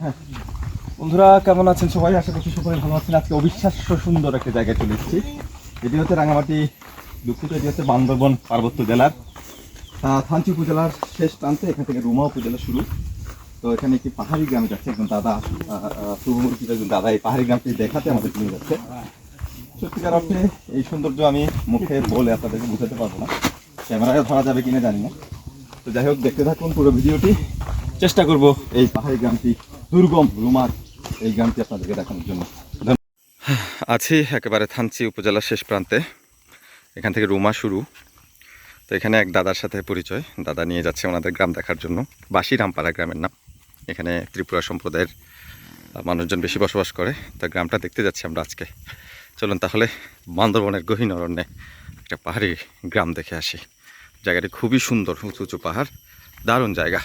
হ্যাঁ। বন্ধুরা কেমন আছেন সবাই? আশা করছি সকলে ভালো আছেন। আজকে অবিশ্বাস্য সুন্দর একটা জায়গায় চলে এসেছি। এটি হচ্ছে রাঙামাটি দুঃখিত এটি হচ্ছে বান্দরবন পার্বত্য জেলার থানচি উপজেলার শেষ প্রান্তে। এখান থেকে রুমা উপজেলা শুরু। তো এখানে একটি পাহাড়ি গ্রামে যাচ্ছে একজন দাদা আহ, একজন দাদা। এই পাহাড়ি গ্রামটি দেখাতে আমাদের নিয়ে যাচ্ছে। সত্যিকার অর্থে এই সৌন্দর্য আমি মুখে বলে আপনাদেরকে বোঝাতে পারব না। ক্যামেরায় ধরা যাবে কিনা জানি না। তো যাই হোক দেখতে থাকুন পুরো ভিডিওটি। চেষ্টা করব এই পাহাড়ি গ্রামটি দুর্গম রুমার এই গ্রামটি আপনাদেরকে দেখানোর জন্য। আছি একেবারে থানচি উপজেলার শেষ প্রান্তে। এখান থেকে রুমা শুরু। তো এখানে এক দাদার সাথে পরিচয়। দাদা নিয়ে যাচ্ছে ওনাদের গ্রাম দেখার জন্য। বাসি রামপাড়া গ্রামের নাম। এখানে ত্রিপুরা সম্প্রদায়ের মানুষজন বেশি বসবাস করে। তো গ্রামটা দেখতে যাচ্ছি আমরা আজকে। চলুন তাহলে বান্দরবনের গহীন অরণ্যে একটা পাহাড়ি গ্রাম দেখে আসি। জায়গাটি খুবই সুন্দর, উঁচু উঁচু পাহাড়। দারুণ জায়গা।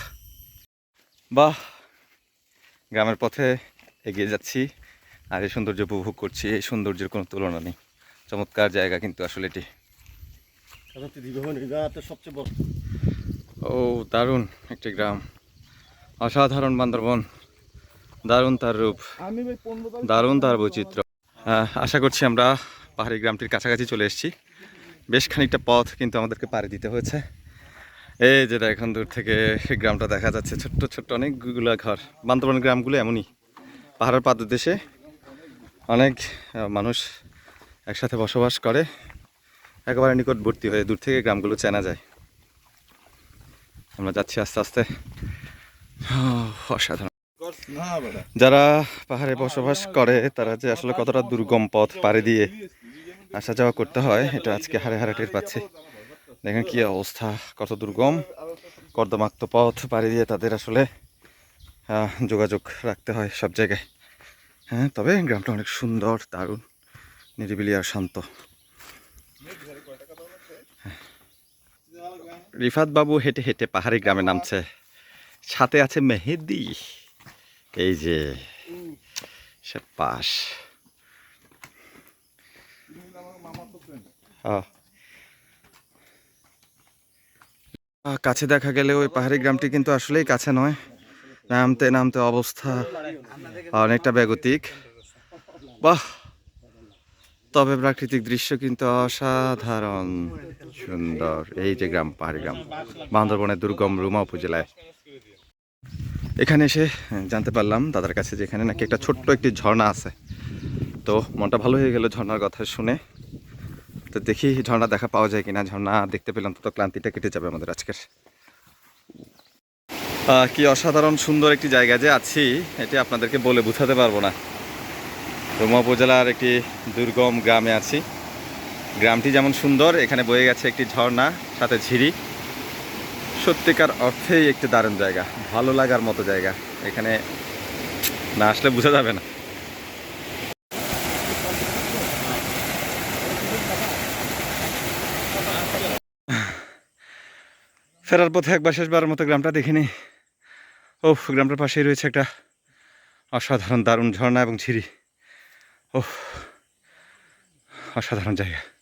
বাহ! গ্রামের পথে এগিয়ে যাচ্ছি আর এই সৌন্দর্য উপভোগ করছি এই সৌন্দর্যের কোনো তুলনা নেই। চমৎকার জায়গা কিন্তু আসলে এটি। সবচেয়ে বড়। ও দারুণ একটি গ্রাম। অসাধারণ বান্দরবন। দারুণ তার রূপ। দারুণ তার বৈচিত্র্য। আহ, আশা করছি আমরা পাহাড়ি গ্রামটির কাছাকাছি চলে এসেছি। বেশ খানিকটা পথ কিন্তু আমাদেরকে পাড়ি দিতে হয়েছে। এই যেটা এখন দূর থেকে গ্রামটা দেখা যাচ্ছে। ছোট্ট ছোট্ট অনেকগুলো ঘর। বান্দরবান গ্রামগুলো এমনই। পাহাড়ের পাদদেশে অনেক মানুষ একসাথে বসবাস করে। একেবারে নিকটবর্তী হয়ে দূর থেকে গ্রামগুলো চেনা যায়। আমরা যাচ্ছি আস্তে আস্তে। অসাধারণ। যারা পাহাড়ে বসবাস করে, তারা যে আসলে কতটা দুর্গম পথ পাড়ি দিয়ে আসা যাওয়া করতে হয়, এটা আজকে হারে হারে টের পাচ্ছি। দেখেন কি অবস্থা কত দুর্গম কর্দমাক্ত পথ পাড়ি দিয়ে তাদের আসলে যোগাযোগ রাখতে হয় সব জায়গায়। হ্যাঁ তবে গ্রামটা অনেক সুন্দর দারুণ নিরিবিলি আর শান্ত। রিফাত বাবু হেঁটে হেঁটে পাহাড়ি গ্রামে নামছে। সাথে আছে মেহেদি। এই যে সে পাশ। আহ। কাছে দেখা গেলে ওই পাহাড়ি গ্রামটি কিন্তু আসলেই কাছে নয়। নামতে নামতে অবস্থা অনেকটা ব্যাগতিক বাহ! তবে প্রাকৃতিক দৃশ্য কিন্তু অসাধারণ সুন্দর। এই যে গ্রাম, পাহাড়ি গ্রাম, বান্দরবনের দুর্গম রুমা উপজেলায়। এখানে এসে জানতে পারলাম দাদার কাছে যে এখানে নাকি একটা ছোট্ট একটি ঝর্ণা আছে। তো মনটা ভালো হয়ে গেল ঝর্ণার কথা শুনে। তো দেখি ঝর্ণা দেখা পাওয়া যায় কিনা। ঝর্ণা দেখতে পেলাম তো ক্লান্তিটা কেটে যাবে আমাদের আজকের। কি অসাধারণ সুন্দর একটি জায়গা যে আছি, এটি আপনাদেরকে বলে বোঝাতে পারব না। রুমা উপজেলার একটি দুর্গম গ্রামে আছি। গ্রামটি যেমন সুন্দর, এখানে বয়ে গেছে একটি ঝর্ণা, সাথে ঝিরি। সত্যিকার অর্থেই একটি দারুণ জায়গা, ভালো লাগার মতো জায়গা। এখানে না আসলে বোঝা যাবে না। ফেরার পথে একবার শেষবারের মতো গ্রামটা দেখিনি। ও গ্রামটার পাশেই রয়েছে একটা অসাধারণ দারুণ ঝর্ণা এবং ঝিরি। ও অসাধারণ জায়গা।